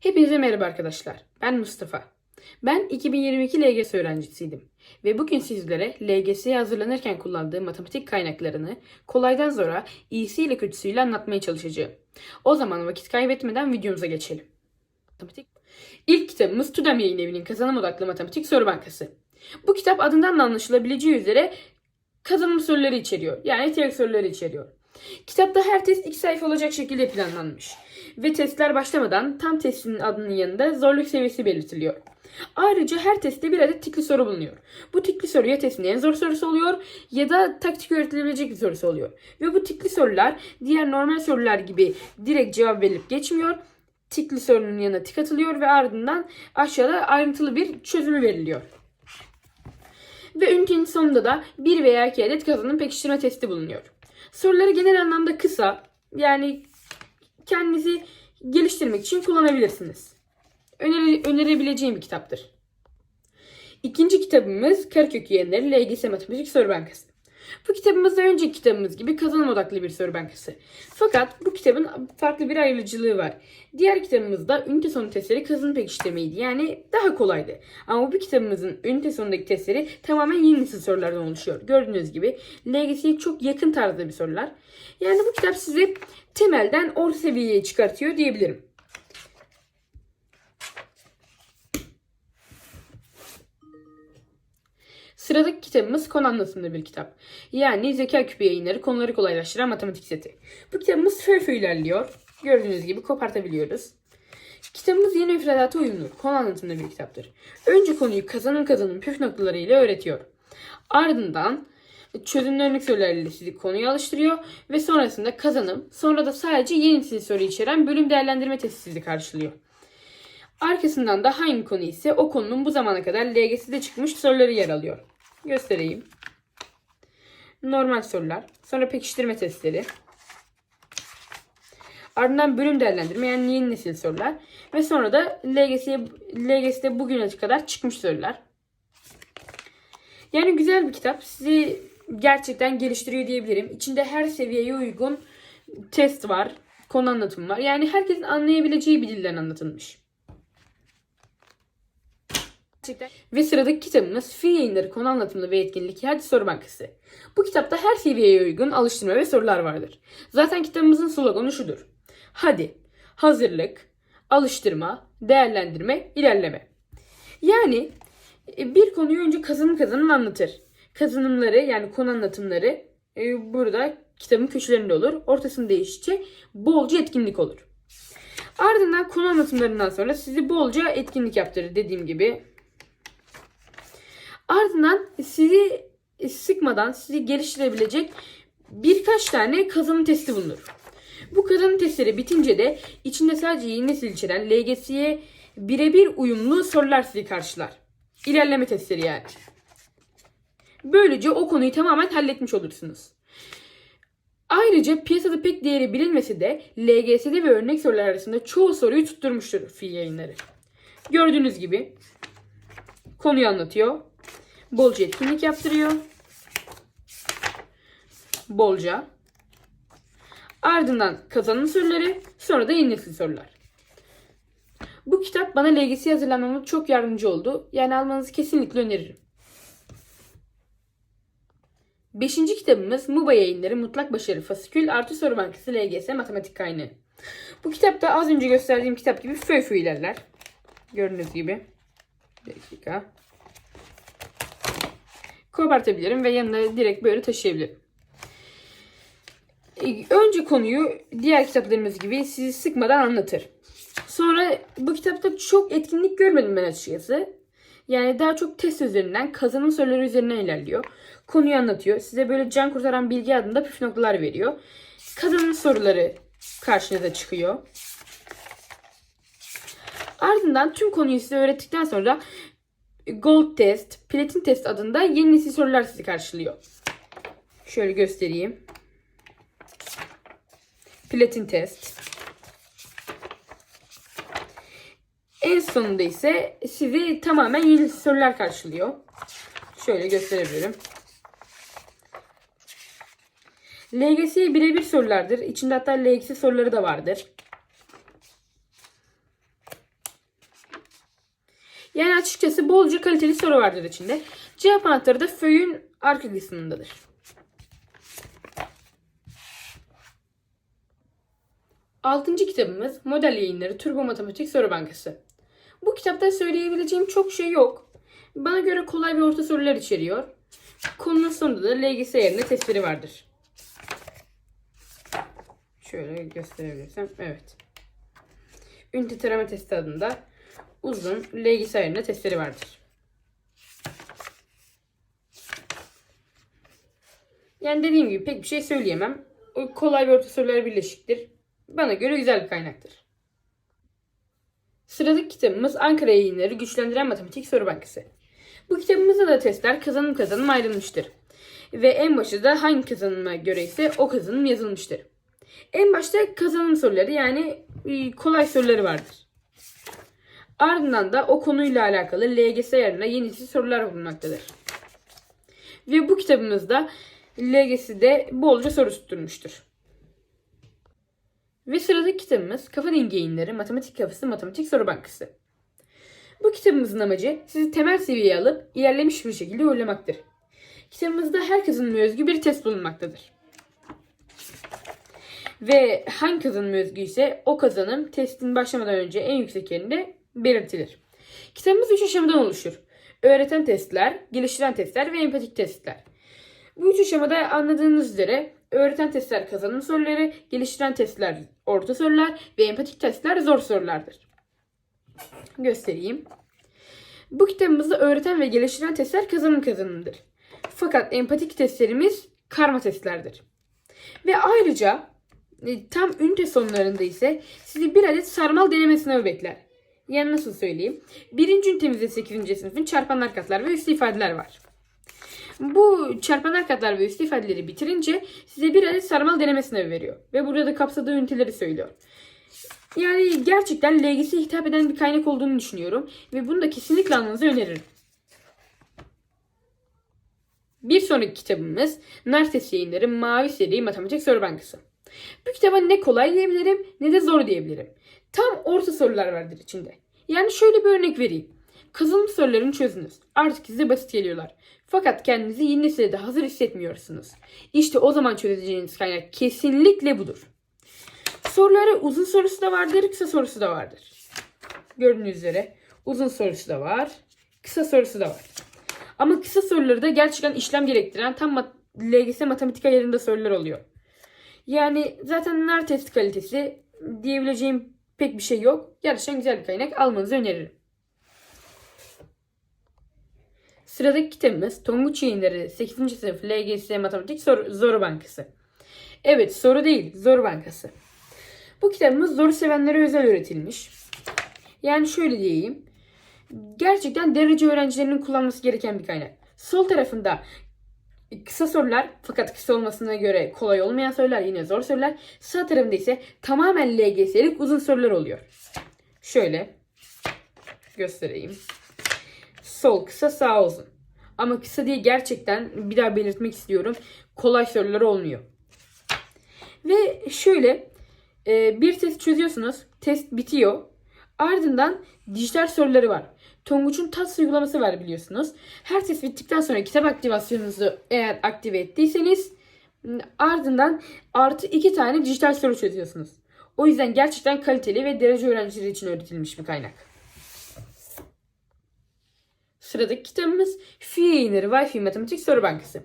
Hepinize merhaba arkadaşlar. Ben Mustafa. Ben 2022 LGS öğrencisiydim. Ve bugün sizlere LGS'ye hazırlanırken kullandığım matematik kaynaklarını kolaydan zora, iyisiyle kötüsüyle anlatmaya çalışacağım. O zaman vakit kaybetmeden videomuza geçelim. Matematik. İlk kitabımız Tudem Yayın Evi'nin kazanım odaklı matematik soru bankası. Bu kitap adından da anlaşılabileceği üzere kazanım soruları içeriyor. Yani teori soruları içeriyor. Kitapta her test 2 sayfa olacak şekilde planlanmış. Ve testler başlamadan tam testin adının yanında zorluk seviyesi belirtiliyor. Ayrıca her testte bir adet tikli soru bulunuyor. Bu tikli soru ya testin en zor sorusu oluyor ya da taktik öğretilebilecek bir sorusu oluyor. Ve bu tikli sorular diğer normal sorular gibi direkt cevap verilip geçmiyor. Tikli sorunun yanına tik atılıyor ve ardından aşağıda ayrıntılı bir çözümü veriliyor. Ve ünitenin sonunda da bir veya iki adet kazanım pekiştirme testi bulunuyor. Soruları genel anlamda kısa yani kendinizi geliştirmek için kullanabilirsiniz. Öneri, önerebileceğim bir kitaptır. İkinci kitabımız Karakök Yeğenleri LGS Matematik Soru Bankası. Bu kitabımız da önceki kitabımız gibi kazanım odaklı bir soru bankası. Fakat bu kitabın farklı bir ayrıcılığı var. Diğer kitabımızda ünite sonu testleri kazanım pekiştirmeydi. Yani daha kolaydı. Ama bu kitabımızın ünite sonundaki testleri tamamen yeni nesil sorulardan oluşuyor. Gördüğünüz gibi LGS'ye çok yakın tarzda bir sorular. Yani bu kitap sizi temelden orta seviyeye çıkartıyor diyebilirim. Sıradaki kitabımız konu anlatımlı bir kitap. Yani Zeka Küpü yayınları konuları kolaylaştıran matematik seti. Bu kitabımız föy föy ilerliyor. Gördüğünüz gibi kopartabiliyoruz. Kitabımız yeni müfredata uyumlu, konu anlatımlı bir kitaptır. Önce konuyu kazanım kazanım püf noktalarıyla öğretiyor. Ardından çözümlü örnek sorularıyla sizi konuya alıştırıyor ve sonrasında kazanım, sonra da sadece yeni nesil soru içeren bölüm değerlendirme testi sizi karşılıyor. Arkasından da hangi konu ise o konunun bu zamana kadar LGS'de çıkmış soruları yer alıyor. Göstereyim. Normal sorular, sonra pekiştirme testleri, ardından bölüm değerlendirme yani yeni nesil sorular ve sonra da LGS'ye LGS'de bugüne kadar çıkmış sorular. Yani güzel bir kitap. Sizi gerçekten geliştiriyor diyebilirim. İçinde her seviyeye uygun test var, konu anlatımı var. Yani herkesin anlayabileceği bir dilden anlatılmış. Ve sıradaki kitabımız Fi Yayınları Konu Anlatımlı ve Etkinlik Hadi Soru Bankası. Bu kitapta her seviyeye uygun alıştırma ve sorular vardır. Zaten kitabımızın sloganı şudur. Hadi, hazırlık, alıştırma, değerlendirme, ilerleme. Yani e, bir konuyu önce kazanım kazanım anlatır. Kazanımları yani konu anlatımları e, burada kitabın köşelerinde olur. Ortasında işte bolca etkinlik olur. Ardından konu anlatımlarından sonra sizi bolca etkinlik yaptırır dediğim gibi. Ardından sizi sıkmadan sizi geliştirebilecek birkaç tane kazanım testi bulunur. Bu kazanım testleri bitince de içinde sadece yeni nesil içeren LGS'ye birebir uyumlu sorular sizi karşılar. İlerleme testleri yani. Böylece o konuyu tamamen halletmiş olursunuz. Ayrıca piyasada pek değeri bilinmese de LGS'de ve örnek sorular arasında çoğu soruyu tutturmuştur fi yayınları. Gördüğünüz gibi konuyu anlatıyor. Bolca etkinlik yaptırıyor. Bolca. Ardından kazanım soruları, sonra da yeni nesil sorular. Bu kitap bana LGS'ye hazırlanmama çok yardımcı oldu. Yani almanızı kesinlikle öneririm. Beşinci kitabımız MUBA yayınları Mutlak Başarı Fasikül Artı Soru Bankası LGS Matematik Kaynağı. Bu kitapta az önce gösterdiğim kitap gibi föy föy ilerler. Gördüğünüz gibi. Bir dakika. Kopartabilirim ve yanına direkt böyle taşıyabilirim. E, Önce konuyu diğer kitaplarımız gibi sizi sıkmadan anlatır. Sonra bu kitapta çok etkinlik görmedim ben açıkçası. Yani daha çok test üzerinden, kazanım soruları üzerinden ilerliyor. Konuyu anlatıyor. Size böyle can kurtaran bilgi adında püf noktalar veriyor. Kazanım soruları karşınıza çıkıyor. Ardından tüm konuyu size öğrettikten sonra Gold Test, Platin Test adında yeni nesil sorular sizi karşılıyor. Şöyle göstereyim. Platin Test. En sonunda ise sizi tamamen yeni sorular karşılıyor. Şöyle gösterebilirim. LGS birebir sorulardır. İçinde hatta LGS soruları da vardır. Yani açıkçası bolca kaliteli soru vardır içinde. Cevap anahtarı da föyün arka kısmındadır. Altıncı kitabımız Model Yayınları Turbo Matematik Soru Bankası. Bu kitapta söyleyebileceğim çok şey yok. Bana göre kolay ve orta sorular içeriyor. Konunun sonunda da LGS yerine testleri vardır. Şöyle gösterebilirsem. Evet. Ünite testi adında uzun LGS yerine testleri vardır. Yani dediğim gibi pek bir şey söyleyemem. O kolay ve orta sorular birleşiktir. Bana göre güzel bir kaynaktır. Sıradaki kitabımız Ankara Yayınları Güçlendiren Matematik Soru Bankası. Bu kitabımızda da testler kazanım kazanım ayrılmıştır. Ve en başta hangi kazanıma göre ise o kazanım yazılmıştır. En başta kazanım soruları yani e, kolay soruları vardır. Ardından da o konuyla alakalı LGS yerine yenisi sorular bulunmaktadır. Ve bu kitabımızda LGS'de bolca soru tutturmuştur. Ve sıradaki kitabımız Kafa Dengi Yayınları Matematik Kafası Matematik Soru Bankası. Bu kitabımızın amacı sizi temel seviyeye alıp ilerlemiş bir şekilde uğurlamaktır. Kitabımızda her kazanıma özgü bir test bulunmaktadır. Ve hangi kazanıma özgü ise o kazanım testin başlamadan önce en yüksek yerinde belirtilir. Kitabımız 3 aşamadan oluşur. Öğreten testler, geliştiren testler ve empatik testler. Bu üç aşamada anladığınız üzere öğreten testler kazanım soruları, geliştiren testler orta sorular ve empatik testler zor sorulardır. Göstereyim. Bu kitabımızda öğreten ve geliştiren testler kazanım kazanımdır. Fakat empatik testlerimiz karma testlerdir. Ve ayrıca e, tam ünite sonlarında ise sizi bir adet sarmal deneme sınavı bekler. Yani nasıl söyleyeyim? Birinci ünitemizde 8. sınıfın çarpanlar katlar ve üstü ifadeler var. Bu çarpanlar katlar ve üstü ifadeleri bitirince size bir adet sarmal deneme sınavı veriyor. Ve burada da kapsadığı üniteleri söylüyor. Yani gerçekten LGS'ye hitap eden bir kaynak olduğunu düşünüyorum. Ve bunu da kesinlikle almanızı öneririm. Bir sonraki kitabımız Narses Yayınları Mavi Seri Matematik Soru Bankası. Bu kitaba ne kolay diyebilirim ne de zor diyebilirim. Tam orta sorular vardır içinde. Yani şöyle bir örnek vereyim. Kazanım sorularını çözünüz. Artık size basit geliyorlar. Fakat kendinizi yeni nesilde hazır hissetmiyorsunuz. İşte o zaman çözeceğiniz kaynak kesinlikle budur. Soruları uzun sorusu da vardır, kısa sorusu da vardır. Gördüğünüz üzere uzun sorusu da var, kısa sorusu da var. Ama kısa soruları da gerçekten işlem gerektiren tam mat- LGS matematik ayarında sorular oluyor. Yani zaten nar test kalitesi diyebileceğim pek bir şey yok. Gerçekten güzel bir kaynak almanızı öneririm. Sıradaki kitabımız Tonguç Yayınları 8. sınıf LGS Matematik Soru, Zoru Bankası. Evet soru değil Zoru Bankası. Bu kitabımız zoru sevenlere özel üretilmiş. Yani şöyle diyeyim. Gerçekten derece öğrencilerinin kullanması gereken bir kaynak. Sol tarafında kısa sorular fakat kısa olmasına göre kolay olmayan sorular yine zor sorular. Sağ tarafında ise tamamen LGS'lik uzun sorular oluyor. Şöyle göstereyim. Sol kısa sağ uzun. Ama kısa diye gerçekten bir daha belirtmek istiyorum. Kolay sorular olmuyor. Ve şöyle e, bir test çözüyorsunuz. Test bitiyor. Ardından dijital soruları var. Tonguç'un TAS uygulaması var biliyorsunuz. Her test bittikten sonra kitap aktivasyonunuzu eğer aktive ettiyseniz ardından artı iki tane dijital soru çözüyorsunuz. O yüzden gerçekten kaliteli ve derece öğrencileri için öğretilmiş bir kaynak. Sıradaki kitabımız Fi Yayınları Wi-Fi Matematik Soru Bankası.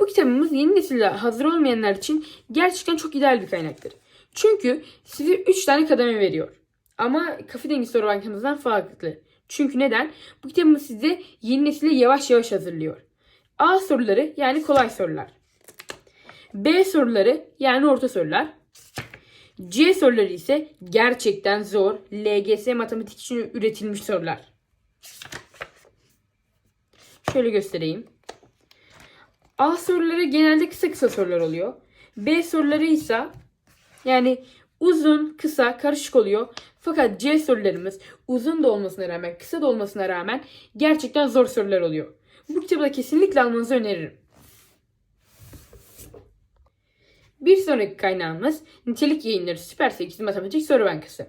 Bu kitabımız yeni nesille hazır olmayanlar için gerçekten çok ideal bir kaynaktır. Çünkü size 3 tane kademe veriyor. Ama Kafa Dengi Soru Bankamızdan farklı. Çünkü neden? Bu kitabımız size yeni nesile yavaş yavaş hazırlıyor. A soruları yani kolay sorular. B soruları yani orta sorular. C soruları ise gerçekten zor LGS matematik için üretilmiş sorular. Şöyle göstereyim. A soruları genelde kısa kısa sorular oluyor. B soruları ise yani uzun, kısa, karışık oluyor. Fakat C sorularımız uzun da olmasına rağmen, kısa da olmasına rağmen gerçekten zor sorular oluyor. Bu kitabı da kesinlikle almanızı öneririm. Bir sonraki kaynağımız Nitelik Yayınları Süper 8 Matematik Soru Bankası.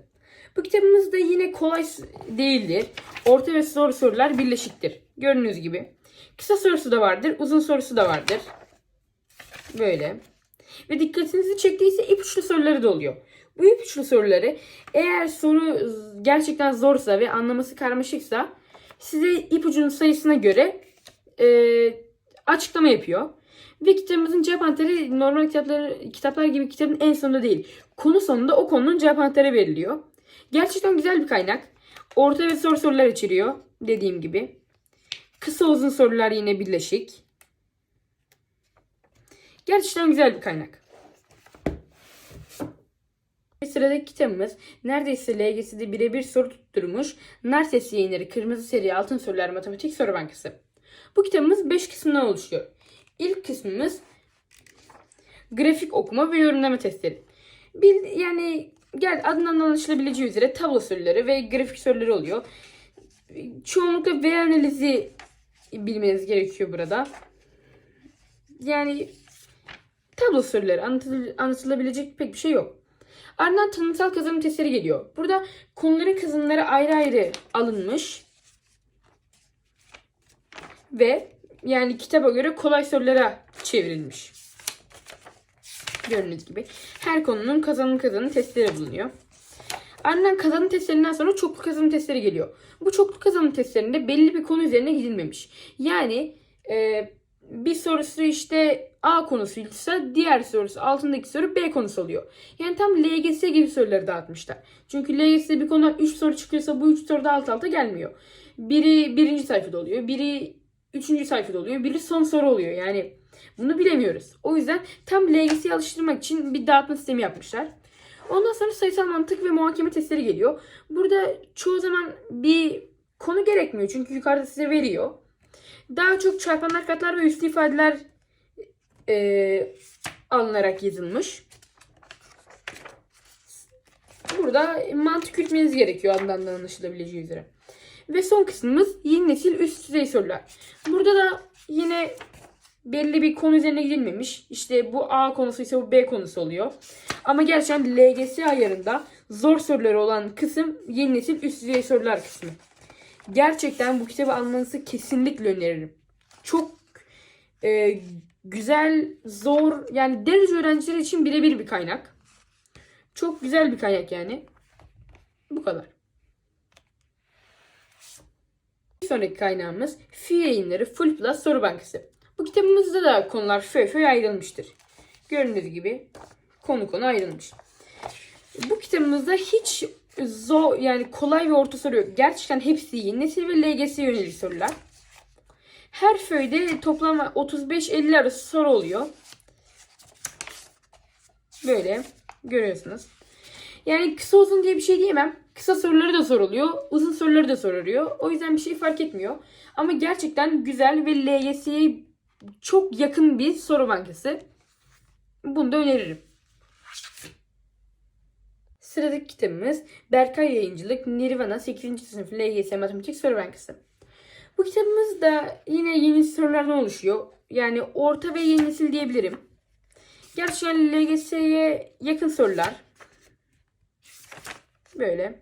Bu kitabımız da yine kolay değildir. Orta ve zor sorular birleşiktir. Gördüğünüz gibi. Kısa sorusu da vardır, uzun sorusu da vardır. Böyle. Ve dikkatinizi çektiyse ipuçlu soruları da oluyor. Bu ipuçlu soruları eğer soru gerçekten zorsa ve anlaması karmaşıksa size ipucunun sayısına göre e, açıklama yapıyor. Ve kitabımızın cevap anahtarı normal kitaplar, kitaplar gibi kitabın en sonunda değil. Konu sonunda o konunun cevap anahtarı veriliyor. Gerçekten güzel bir kaynak. Orta ve zor sorular içeriyor dediğim gibi. Kısa uzun sorular yine birleşik. Gerçekten güzel bir kaynak. Sıradaki kitabımız neredeyse LGS'de birebir soru tutturmuş Narses yayınları Kırmızı Seri Altın Sorular Matematik Soru Bankası. Bu kitabımız 5 kısımdan oluşuyor. İlk kısmımız grafik okuma ve yorumlama testleri. Bil, yani gel adından anlaşılabileceği üzere tablo soruları ve grafik soruları oluyor. Çoğunlukla veri analizi bilmeniz gerekiyor burada. Yani tablo soruları anlatıl- anlatılabilecek pek bir şey yok. Ardından tanımsal kazanım testleri geliyor. Burada konuların kazanımları ayrı ayrı alınmış ve yani kitaba göre kolay sorulara çevrilmiş. Gördüğünüz gibi her konunun kazanım kazanım testleri bulunuyor. Ardından kazanım testlerinden sonra çoklu kazanım testleri geliyor. Bu çoklu kazanım testlerinde belli bir konu üzerine gidilmemiş. Yani e, bir sorusu işte A konusuysa diğer sorusu altındaki soru B konusu oluyor. Yani tam LGS gibi soruları dağıtmışlar. Çünkü LGS'de bir konudan 3 soru çıkıyorsa bu 3 soru da alt alta gelmiyor. Biri birinci sayfada oluyor, biri üçüncü sayfada oluyor, biri son soru oluyor. Yani bunu bilemiyoruz. O yüzden tam LGS'ye alıştırmak için bir dağıtma sistemi yapmışlar. Ondan sonra sayısal mantık ve muhakeme testleri geliyor. Burada çoğu zaman bir konu gerekmiyor çünkü yukarıda size veriyor. Daha çok çarpanlar, katlar ve üslü ifadeler eee, alınarak yazılmış. Burada mantık yürütmeniz gerekiyor adından da anlaşılabileceği üzere. Ve son kısmımız yeni nesil üst düzey sorular. Burada da yine belli bir konu üzerine gidilmemiş. İşte bu A konusu ise bu B konusu oluyor. Ama gerçekten LGS ayarında zor soruları olan kısım yeni nesil üst düzey sorular kısmı. Gerçekten bu kitabı almanızı kesinlikle öneririm. Çok e, güzel, zor yani deniz öğrencileri için birebir bir kaynak. Çok güzel bir kaynak yani. Bu kadar. Bir sonraki kaynağımız Fi yayınları Full Plus Soru Bankası. Bu kitabımızda da konular föy föy ayrılmıştır. Gördüğünüz gibi konu konu ayrılmış. Bu kitabımızda hiç zor yani kolay ve orta soru yok. Gerçekten hepsi yeni nesil ve LGS yönelik sorular. Her föyde toplam 35-50 arası soru oluyor. Böyle görüyorsunuz. Yani kısa uzun diye bir şey diyemem. Kısa soruları da soruluyor. Uzun soruları da soruluyor. O yüzden bir şey fark etmiyor. Ama gerçekten güzel ve LGS'ye çok yakın bir soru bankası. Bunu da öneririm. Sıradaki kitabımız Berkay Yayıncılık Nirvana 8. sınıf LGS Matematik Soru Bankası. Bu kitabımız da yine yeni sorulardan oluşuyor. Yani orta ve yeni nesil diyebilirim. Gerçekten LGS'ye yakın sorular. Böyle.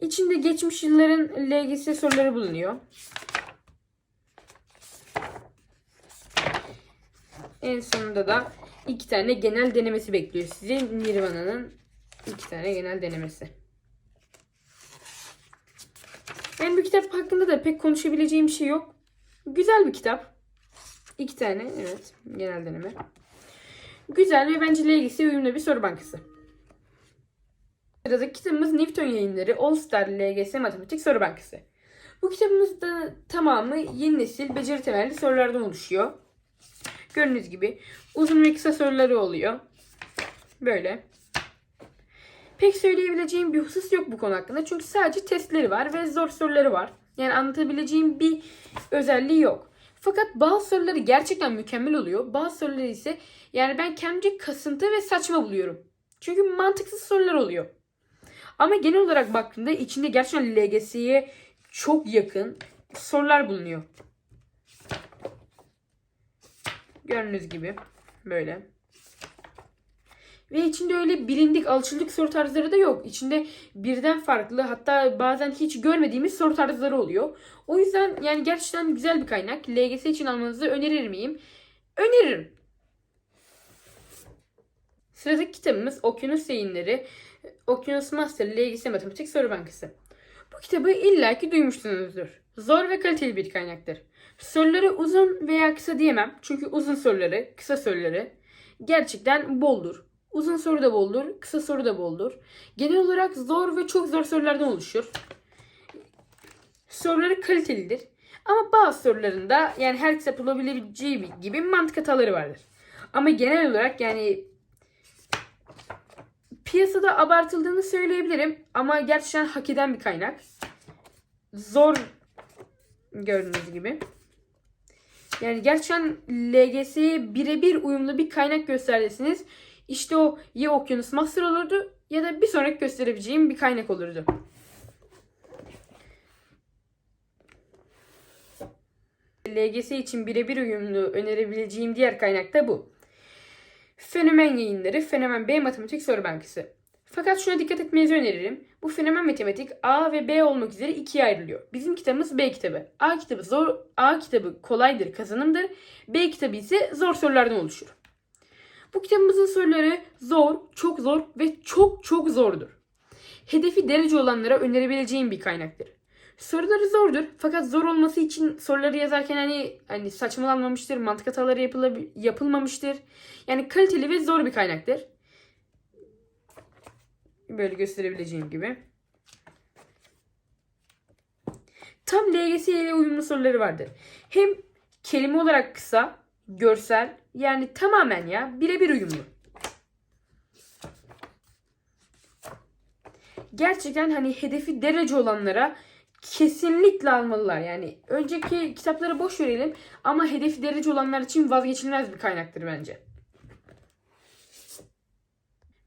İçinde geçmiş yılların LGS soruları bulunuyor. En sonunda da iki tane genel denemesi bekliyor sizi. Nirvana'nın iki tane genel denemesi. Yani bu kitap hakkında da pek konuşabileceğim bir şey yok. Güzel bir kitap. İki tane evet genel deneme. Güzel ve bence LGS'ye uyumlu bir soru bankası. Sıradaki kitabımız Newton yayınları All Star LGS Matematik Soru Bankası. Bu kitabımızda tamamı yeni nesil beceri temelli sorulardan oluşuyor. Gördüğünüz gibi uzun ve kısa soruları oluyor. Böyle. Pek söyleyebileceğim bir husus yok bu konu hakkında. Çünkü sadece testleri var ve zor soruları var. Yani anlatabileceğim bir özelliği yok. Fakat bazı soruları gerçekten mükemmel oluyor. Bazı soruları ise yani ben kendimce kasıntı ve saçma buluyorum. Çünkü mantıksız sorular oluyor. Ama genel olarak baktığında içinde gerçekten LGS'ye çok yakın sorular bulunuyor. Gördüğünüz gibi böyle. Ve içinde öyle bilindik alışıldık soru tarzları da yok. İçinde birden farklı hatta bazen hiç görmediğimiz soru tarzları oluyor. O yüzden yani gerçekten güzel bir kaynak. LGS için almanızı önerir miyim? Öneririm. Sıradaki kitabımız Okyanus Yayınları Okyanus Master LGS Matematik Soru Bankası. Bu kitabı illaki duymuşsunuzdur. Zor ve kaliteli bir kaynaktır. Soruları uzun veya kısa diyemem. Çünkü uzun soruları, kısa soruları gerçekten boldur. Uzun soru da boldur, kısa soru da boldur. Genel olarak zor ve çok zor sorulardan oluşur. Soruları kalitelidir. Ama bazı sorularında yani her kitap olabileceği gibi mantık hataları vardır. Ama genel olarak yani piyasada abartıldığını söyleyebilirim ama gerçekten hak eden bir kaynak. Zor gördüğünüz gibi. Yani gerçekten LGS'ye birebir uyumlu bir kaynak gösterdiniz. İşte o ya Okyanus Master olurdu ya da bir sonraki gösterebileceğim bir kaynak olurdu. LGS için birebir uyumlu önerebileceğim diğer kaynak da bu. Fenomen yayınları Fenomen B Matematik Soru Bankası. Fakat şuna dikkat etmenizi öneririm. Bu fenomen matematik A ve B olmak üzere ikiye ayrılıyor. Bizim kitabımız B kitabı. A kitabı zor, A kitabı kolaydır, kazanımdır. B kitabı ise zor sorulardan oluşur. Bu kitabımızın soruları zor, çok zor ve çok çok zordur. Hedefi derece olanlara önerebileceğim bir kaynaktır. Soruları zordur fakat zor olması için soruları yazarken hani hani saçmalanmamıştır, mantık hataları yapılmamıştır. Yani kaliteli ve zor bir kaynaktır. Böyle gösterebileceğim gibi. Tam LGS ile uyumlu soruları vardır. Hem kelime olarak kısa, görsel yani tamamen ya birebir uyumlu. Gerçekten hani hedefi derece olanlara kesinlikle almalılar. Yani önceki kitapları boş verelim ama hedefi derece olanlar için vazgeçilmez bir kaynaktır bence.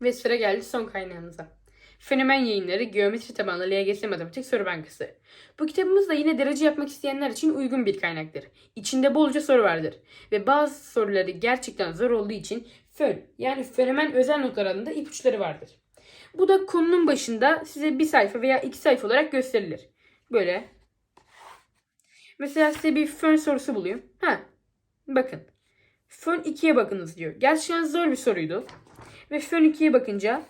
Ve sıra geldi son kaynağımıza. Fenomen yayınları Geometri tabanlı LGS Matematik Soru Bankası. Bu kitabımız da yine derece yapmak isteyenler için uygun bir kaynaktır. İçinde bolca soru vardır. Ve bazı soruları gerçekten zor olduğu için FÖN yani fenomen özel notlar adında ipuçları vardır. Bu da konunun başında size bir sayfa veya iki sayfa olarak gösterilir. Böyle. Mesela size bir fön sorusu bulayım. Ha, bakın. Fön 2'ye bakınız diyor. Gerçekten zor bir soruydu. Ve fön 2'ye bakınca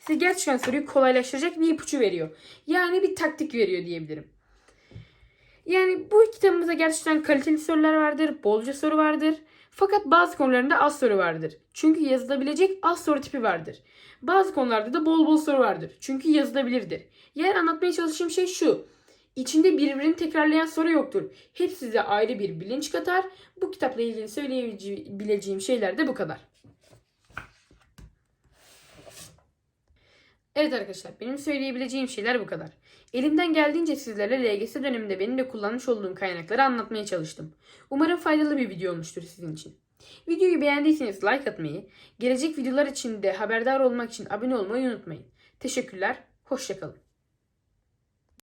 size gerçekten soruyu kolaylaştıracak bir ipucu veriyor. Yani bir taktik veriyor diyebilirim. Yani bu kitabımızda gerçekten kaliteli sorular vardır, bolca soru vardır. Fakat bazı konularında az soru vardır. Çünkü yazılabilecek az soru tipi vardır. Bazı konularda da bol bol soru vardır. Çünkü yazılabilirdir. Yani anlatmaya çalıştığım şey şu. İçinde birbirini tekrarlayan soru yoktur. Hep size ayrı bir bilinç katar. Bu kitapla ilgili söyleyebileceğim şeyler de bu kadar. Evet arkadaşlar benim söyleyebileceğim şeyler bu kadar. Elimden geldiğince sizlere LGS döneminde benim de kullanmış olduğum kaynakları anlatmaya çalıştım. Umarım faydalı bir video olmuştur sizin için. Videoyu beğendiyseniz like atmayı, gelecek videolar için de haberdar olmak için abone olmayı unutmayın. Teşekkürler, hoşçakalın.